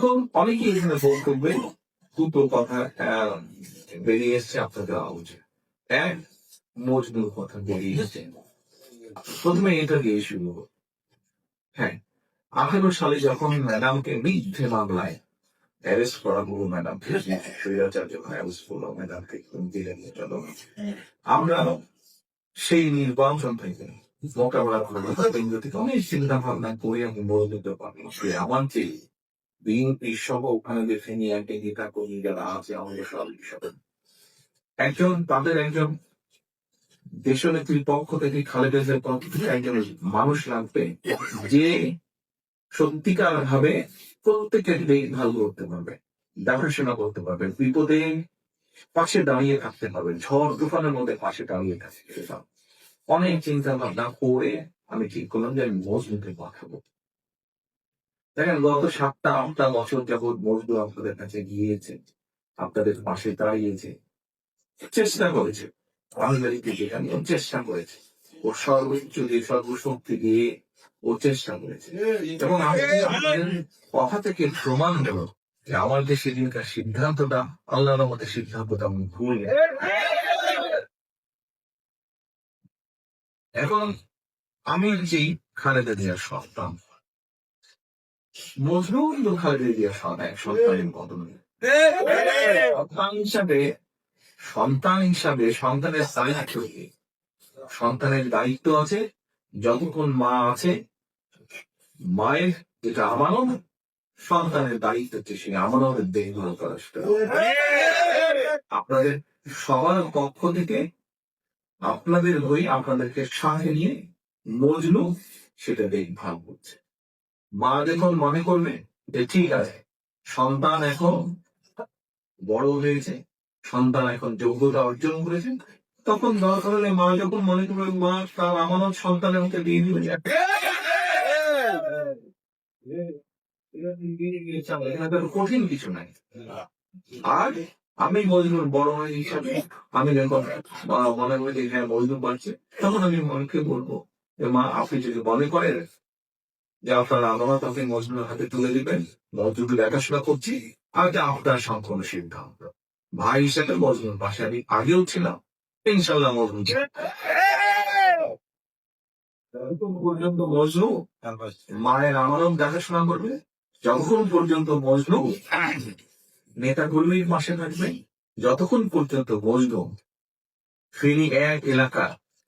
এখন অনেকেই এখানে ভোট করবে। দুটো কথা বেরিয়ে এসছে, আপনাদের এক কথা বেরিয়ে এসছে। প্রথমে এটা দিয়ে শুরু। হ্যাঁ আঠারো সালে যখন ম্যাডামকে মিথ্যে মামলায় অ্যারেস্ট করা হলো ম্যাডাম স্বৈরাচার্য অ্যারেস্ট ম্যাডামকে দিলেন চলো আমরা সেই নির্বাচন থেকে মোকাবেলা কেন্দ্র থেকে অনেক চিন্তা ভাবনা করে আমি বলে দিতে পারি আমার যে বিএনপি সহ ওখানে যে সিনিয়র নেতা কর্মী যারা আছে, আমাদের সব একজন, তাদের একজন দেশনেত্রীর পক্ষ থেকে খালেদা পক্ষ থেকে একজন মানুষ লাগবে যে সত্যিকার ভাবে প্রত্যেকের দেখভাল করতে পারবে, দেখাশোনা করতে পারবে, বিপদে পাশে দাঁড়িয়ে থাকতে পারবে, ঝড় তুফানের মধ্যে পাশে দাঁড়িয়ে থাকতে অনেক চিন্তা ভাবনা করে আমি ঠিক করলাম যে আমি মজদুরকে পাঠাবো দেখেন গত সাতটা আটটা বছর যাবৎ মজদুর আপনাদের কাছে গিয়েছে আপনাদের পাশে দাঁড়িয়েছে চেষ্টা করেছে বাঙালিকে যেখানে ও চেষ্টা করেছে ও সর্বোচ্চ দিয়ে সর্বশক্তি দিয়ে ও চেষ্টা করেছে এবং কথা থেকে প্রমাণ দেব যে আমার যে সেদিনকার সিদ্ধান্তটা আল্লাহর আমাদের সিদ্ধান্তটা আমি ভুল। এখন আমি যেই খালেদা জিয়ার সন্তান মজনু কিন্তু খালেদা জিয়ার সন্তান সন্তানের মতন সন্তান হিসাবে সন্তান হিসাবে সন্তানের দায়িত্ব কি? সন্তানের দায়িত্ব আছে যতক্ষণ মা আছে মায়ের যেটা আমানত সন্তানের দায়িত্ব হচ্ছে সেই আমানতের দেখভাল করা সেটা আপনাদের সবার পক্ষ থেকে আপনাদের হয়ে আপনাদেরকে সাথে নিয়ে মজনু সেটা দেখভাল করছে মা যখন মনে করবে যে ঠিক আছে, সন্তান এখন বড় হয়েছে, সন্তান এখন যোগ্যতা অর্জন করেছে। তখন দরকার হলে মা যখন মনে করবে, মা, তার আমানত সন্তানের মধ্যে দিয়ে দিবে কঠিন কিছু নাই। আর আমি মজদুর বড় হয়ে হিসাবে আমি যখন মনে করি যে হ্যাঁ মজদুর বাড়ছে, তখন আমি মনকে বলব যে, মা, আপনি যদি মনে করেন যে আপনার আমানত আপনি মজদুরের হাতে তুলে দিবেন মজদুর দেখাশোনা করছি আর এটা আপনার সম্পূর্ণ সিদ্ধান্ত। ভাই হিসেবে মজদুর পাশে আমি আগেও ছিলাম। ইনশাল্লাহ যতক্ষণ পর্যন্ত মজনু মায়ের আমানত দেখাশোনা করবে, যতক্ষণ পর্যন্ত মজনু নেতা কর্মীর পাশে থাকবে, যতক্ষণ পর্যন্ত মজনু ফেরি এক এলাকা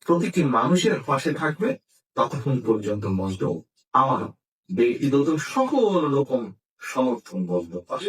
প্রতিটি মানুষের পাশে থাকবে, ততক্ষণ পর্যন্ত মজনু আমার ব্যক্তিগত সকল রকম সমর্থন বলতে পারে।